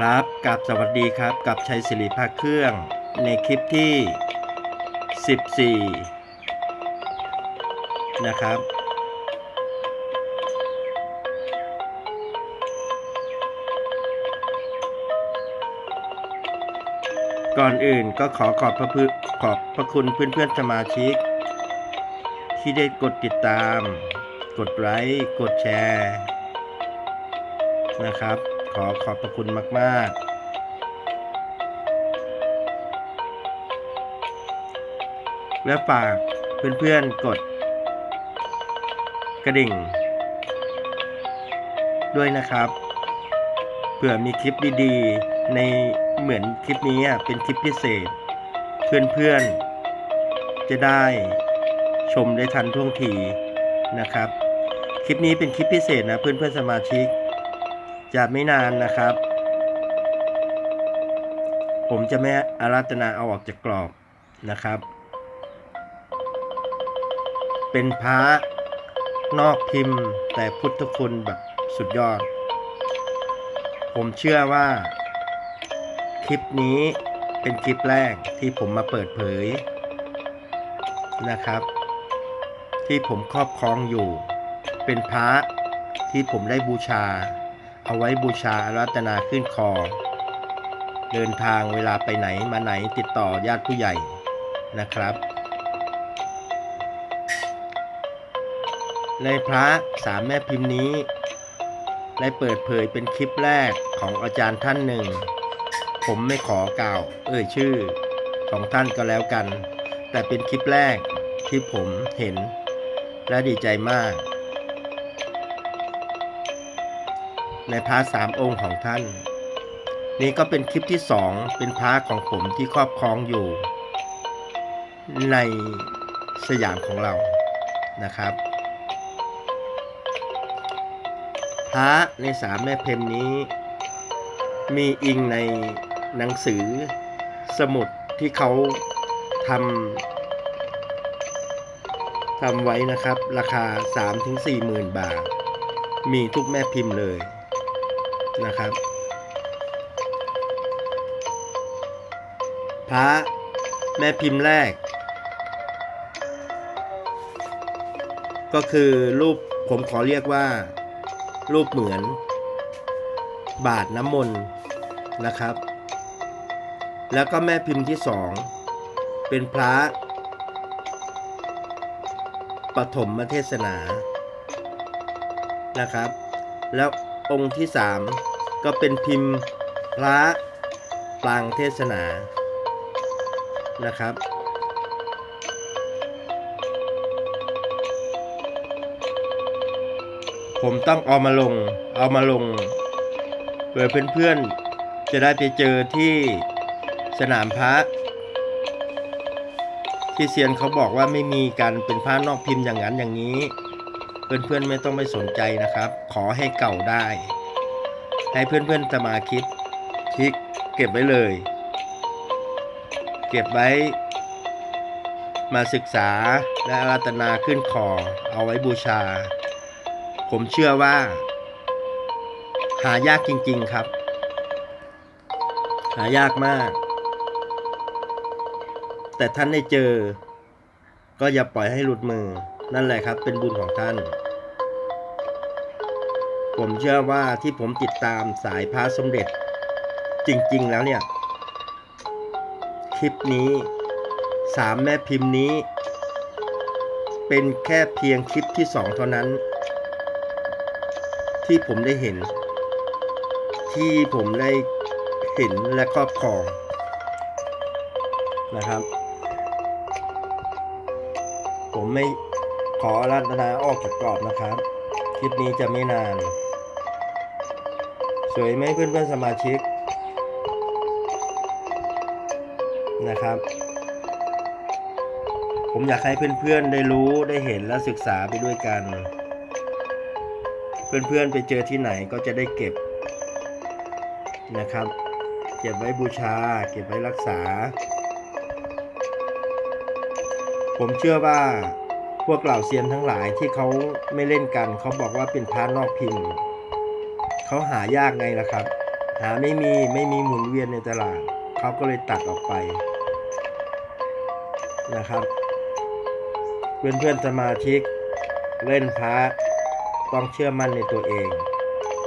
ครับกับสวัสดีครับกับชัยศิริภาคเครื่องในคลิปที่ 14 นะครับ ก่อนอื่นก็ขอขอบพระพขอบพระคุณเพื่อนๆสมาชิก ที่ได้กดติดตาม กดไลค์ กดแชร์ นะครับ ขอขอบพระคุณมาก ๆและฝากเพื่อนๆกด กระดิ่ง ด้วยนะครับ เผื่อมีคลิปดีๆ ในเหมือนคลิปนี้เป็นคลิปพิเศษ เพื่อนๆ จะได้ชมได้ทันท่วงทีนะครับ คลิปนี้เป็นคลิปพิเศษนะเพื่อนๆสมาชิก จะไม่นานนะครับ ผมจะไม่อาราธนาเอาออกจากกรอบนะครับ เป็นพระนอกพิมพ์แต่พุทธคุณแบบสุดยอด ผมเชื่อว่า คลิปนี้เป็นคลิปแรกที่ผมมาเปิดเผยนะครับ ที่ผมครอบครองอยู่ เป็นพระที่ผมได้บูชา เอาไว้บูชาอรัตนาขึ้นคอ เดินทางเวลาไปไหนมาไหนติดต่อญาติผู้ใหญ่นะครับ ในพระสามแม่พิมพ์นี้ ได้เปิดเผยเป็นคลิปแรกของอาจารย์ท่านหนึ่ง ผมไม่ขอกล่าว เอ่ยชื่อของท่านก็แล้วกัน แต่เป็นคลิปแรกที่ผมเห็นและดีใจมาก ในพระสามองค์ของท่าน นี่ก็เป็นคลิปที่สองเป็นพระของผมที่ครอบครองอยู่ ในสยามของเรานะครับพระในสามแม่เพมนี้ มีอิงในหนังสือสมุดที่เขาทำทำไว้นะครับ ราคา 3-4หมื่นบาท มีทุกแม่พิมพ์เลย นะครับ พระแม่พิมพ์แรก ก็คือรูปผมขอเรียกว่า รูปเหมือน บาทน้ำมนต์นะครับ แล้วก็แม่พิมพ์ที่สองเป็นพระปฐมเทศนานะครับ แล้ว องค์ที่สามก็เป็นพิมพ์พระปรางเทศนานะครับ ผมต้องเอามาลงเอามาลงเพื่อเพื่อนๆจะได้ไปเจอที่สนามพระที่เซียนเขาบอกว่าไม่มีการเป็นผ้านอกพิมพ์อย่างนั้นอย่างนี้ เพื่อนๆไม่ต้องไม่สนใจนะครับ ขอให้เก่าได้ ให้เพื่อนๆสมาคิดทิกเก็บไว้เลย เก็บไว้ มาศึกษาและอารัตนาขึ้นคอเอาไว้บูชา ผมเชื่อว่า หายากจริงๆครับ หายากมาก แต่ท่านได้เจอ ก็อย่าปล่อยให้หลุดมือ นั่นแหละครับเป็นบุญของท่าน ผมเชื่อว่าที่ผมติดตามสายพระสมเด็จ จริง ๆ แล้วเนี่ย คลิปนี้สามแม่พิมพ์นี้ เป็นแค่เพียงคลิปที่สองเท่านั้น ที่ผมได้เห็น ที่ผมได้เห็นและครอบครองนะครับ ผมไม่ขอรัตนาออกจากกรอบนะครับ คลิปนี้จะไม่นาน สวยไหมเพื่อนๆสมาชิกนะครับ ผมอยากให้เพื่อนๆได้รู้ได้เห็นและศึกษาไปด้วยกัน เพื่อนๆไปเจอที่ไหนก็จะได้เก็บนะครับ เก็บไว้บูชา เก็บไว้รักษา ผมเชื่อว่าพวกเหล่าเซียนทั้งหลายที่เขาไม่เล่นกัน เขาบอกว่าเป็นพระนอกพิมพ์ เขาหายากไงล่ะครับ หาไม่มีไม่มีหมุนเวียนในตลาดเขาก็เลยตัดออกไปนะครับเพื่อนเพื่อนสมาชิกเล่นพระต้องเชื่อมั่นในตัวเอง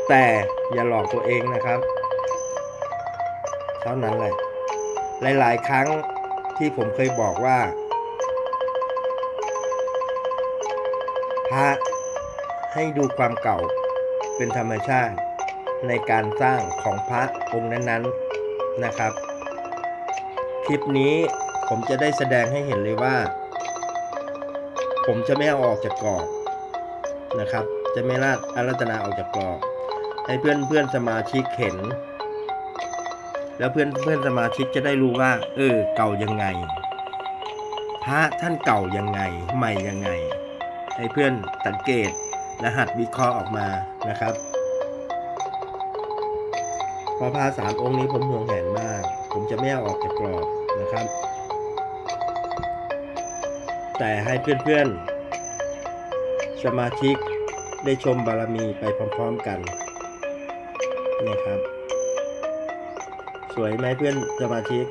แต่อย่าหลอกตัวเองนะครับเท่านั้นแหละหลาย ๆ ครั้งที่ผมเคยบอกว่าพระให้ดูความเก่าเป็นธรรมชาติ ในการสร้างของพระองค์นั้นๆนะครับ คลิปนี้ผมจะได้แสดงให้เห็นเลยว่า ผมจะไม่เอาออกจากกรอบนะครับ จะไม่ราดอารัตนาออกจากกรอบ ให้เพื่อนเพื่อนสมาชิกเห็น แล้วเพื่อนเพื่อนสมาชิกจะได้รู้ว่า เออ เก่ายังไง พระท่านเก่ายังไง ใหม่ยังไง ให้เพื่อนสังเกตรหัสวิเคราะห์ออกมานะครับ พอพระสามองค์นี้ผมห่วงแหนมาก ผมจะไม่เอาออกจากกรอบนะครับ แต่ให้เพื่อนๆ สมาชิกได้ชมบารมีไปพร้อมๆกันนะครับ สวยไหมเพื่อนสมาชิก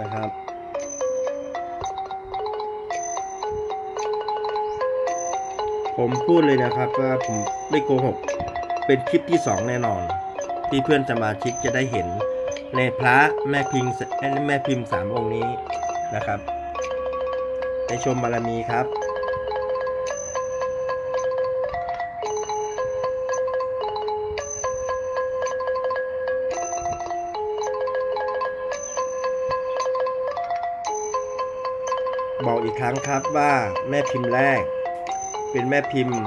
นะครับ ผมพูดเลยนะครับว่าผมไม่โกหก เป็นคลิปที่สองแน่นอน ที่เพื่อนสมาชิกจะได้เห็น ในพระแม่พิมพ์แม่พิมพ์สามองค์นี้นะครับ ไปชมบารมีครับบอกอีกครั้งครับว่าแม่พิมพ์แรก เป็นแม่พิมพ์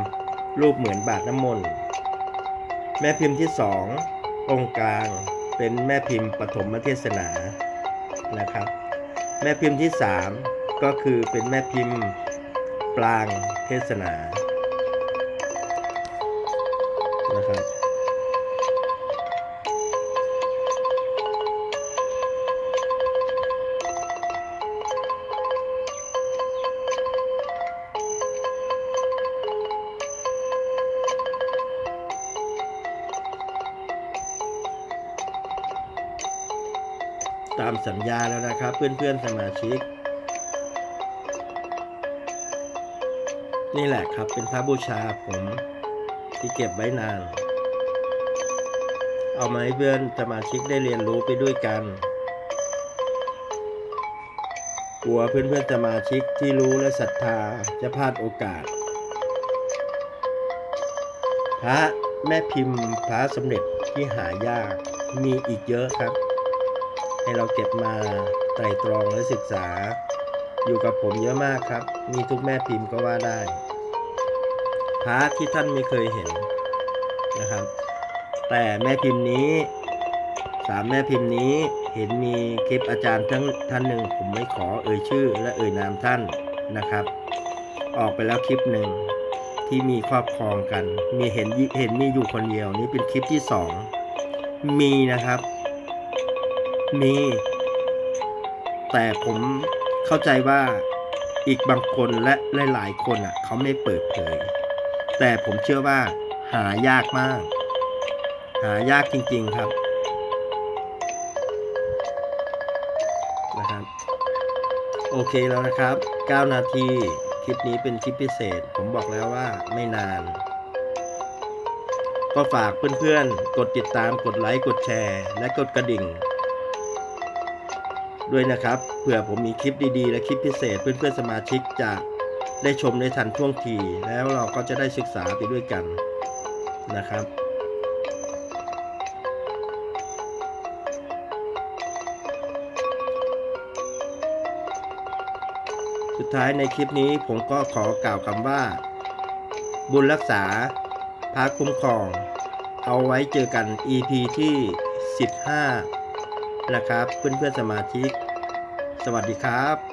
รูปเหมือนบาทน้ำมนต์ แม่พิมพ์ที่สององค์กลางเป็นแม่พิมพ์ปฐมเทศนานะครับ แม่พิมพ์ที่สามก็คือเป็นแม่พิมพ์ปลางเทศนานะครับ ตามสัญญาแล้วนะครับ เพื่อนๆสมาชิก นี่แหละครับเป็นพระบูชาผมที่เก็บไว้นาน เอามาให้เพื่อนสมาชิกได้เรียนรู้ไปด้วยกันกลัวเพื่อนๆสมาชิกที่รู้และศรัทธาจะพลาดโอกาส พระแม่พิมพ์พระสำเร็จที่หายากมีอีกเยอะครับ ให้เราเก็บมาไตรตรองและศึกษา อยู่กับผมเยอะมากครับ มีทุกแม่พิมพ์ก็ว่าได้พระที่ท่านไม่เคยเห็นนะครับ แต่แม่พิมพ์นี้สามแม่พิมพ์นี้เห็นมีคลิปอาจารย์ทั้งท่านหนึ่งผมไม่ขอเอ่ยชื่อและเอ่ยนามท่านนะครับ ออกไปแล้วคลิปหนึ่งที่มีครอบครองกัน มีเห็นเห็นมีอยู่คนเดียว นี่เป็นคลิปที่สองมีนะครับ มี แต่ผมเข้าใจว่าอีกบางคนและหลาย ๆ คนอะ เขาไม่เปิดเผย แต่ผมเชื่อว่า หายากมาก หายากจริง ๆ ครับนะครับโอเคแล้วนะครับ 9 นาที คลิปนี้เป็นคลิปพิเศษ ผมบอกแล้วว่าไม่นาน ก็ฝากเพื่อนๆ กดติดตาม กดไลค์ กดแชร์ และกดกระดิ่ง ด้วยนะครับเผื่อผมมีคลิปดีๆ และคลิปพิเศษเพื่อนๆสมาชิกจะได้ชมในทันท่วงทีแล้วเราก็จะได้ศึกษาไปด้วยกันนะครับ สุดท้ายในคลิปนี้ผมก็ขอกล่าวคำว่า บุญรักษาพระคุ้มครอง เอาไว้เจอกัน EP ที่ 15 นะครับ เพื่อนๆสมาชิก สวัสดีครับ